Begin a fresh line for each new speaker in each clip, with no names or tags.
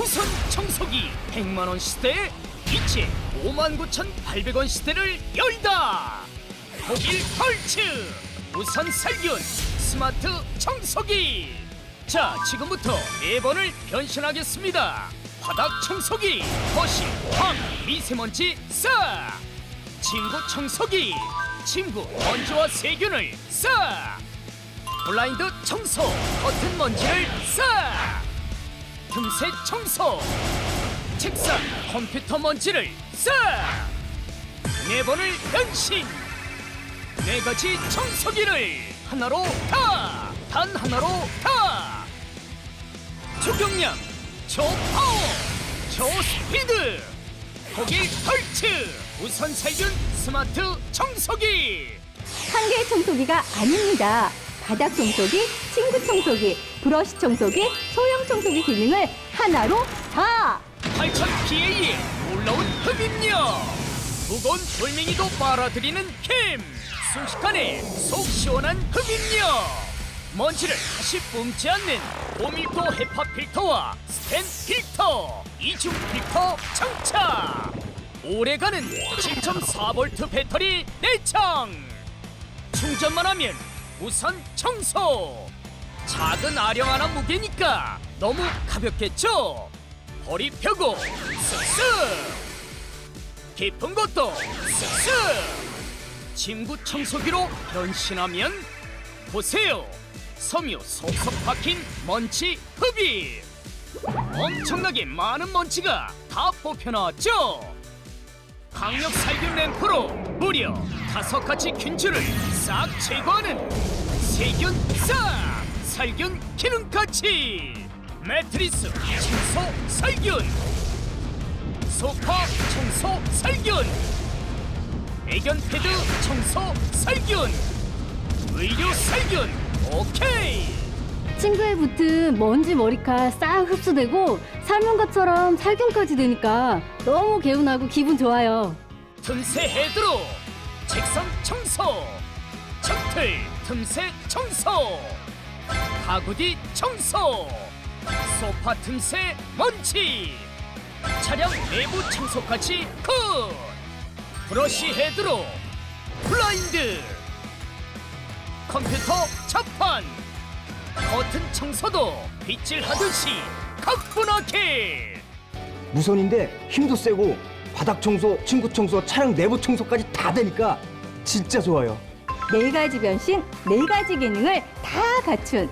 무선 청소기 100만원 시대에 이제 59,800원 시대를 열다. 독일 헐츠. 무선 살균 스마트 청소기. 자 지금부터 네 번을 변신하겠습니다. 바닥 청소기 거실 방 미세먼지 싹 친구 청소기 친구 먼지와 세균을 싹 블라인드 청소 커튼 먼지를 싹 틈새 청소. 책상 컴퓨터 먼지를 싹! 네 번을 변신! 네 가지 청소기를 하나로 다! 단 하나로 다! 초경량 초파워 초스피드! 독일 헐츠! 우선 살균 스마트 청소기!
한 개의 청소기가 아닙니다. 바닥 청소기, 친구 청소기, 브러쉬 청소기, 소형 청소기 기능을 하나로 다!
8000 PA의 놀라운 흡입력. 무거운 돌멩이도 빨아들이는 힘. 순식간에 속 시원한 흡입력. 먼지를 다시 뿜지 않는 고밀도 헤파 필터와 스텐 필터. 이중 필터 장착. 오래가는 7.4V 배터리 내장. 충전만 하면 우선 청소 작은 아령 하나 무게니까 너무 가볍겠죠? 허리 펴고 쓱쓱. 깊은 것도 쓱쓱. 침구 청소기로 변신하면 보세요. 섬유 속속 박힌 먼지 흡입. 엄청나게 많은 먼지가 다 뽑혀나왔죠? 강력 살균 램프로 무려 다섯 가지 균주를 싹 제거하는 세균 싹 살균 기능까지 매트리스 청소 살균. 소파 청소 살균. 애견 패드 청소 살균. 의류 살균. 오케이.
친구에 붙은 먼지 머리카 싹 흡수되고 삶은 것처럼 살균까지 되니까 너무 개운하고 기분 좋아요.
틈새 헤드로 책상 청소. 창틀 틈새 청소 가구 뒤 청소 소파 틈새 먼지 차량 내부 청소까지 굿 브러쉬 헤드로 블라인드 컴퓨터 자판 커튼 청소도 빗질 하듯이 가뿐하게
무선인데 힘도 세고 바닥 청소, 친구 청소, 차량 내부 청소까지 다 되니까 진짜 좋아요.
네 가지 변신, 네 가지 기능을 다 갖춘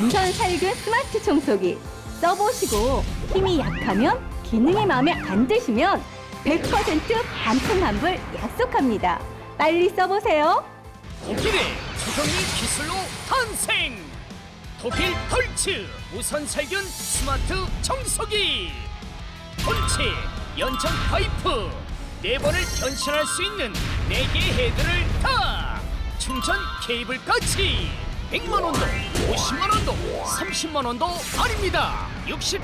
무선 살균 스마트 청소기. 써보시고 힘이 약하면 기능이 마음에 안 드시면 100% 반품 환불 약속합니다. 빨리 써보세요.
독일의 초경리 기술로 탄생! 독일 펄츠 무선 살균 스마트 청소기! 본체, 연장 파이프, 네 번을 변신할 수 있는 네 개의 헤드를 다! 충전 케이블까지! 100만 원도, 50만 원도, 30만 원도 아닙니다! 63%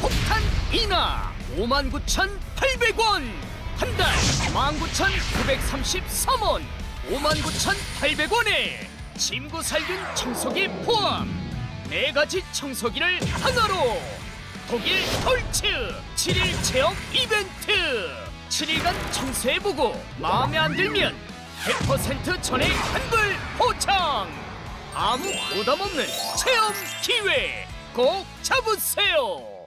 폭탄 인하! 59,800원! 한 달 19,933원! 59,800원에 침구 살균 청소기 포함 네 가지 청소기를 하나로 독일 톨츠 7일 체험 이벤트 7일간 청소해보고 마음에 안 들면 100% 전액 환불 보장 아무 부담 없는 체험 기회! 꼭 잡으세요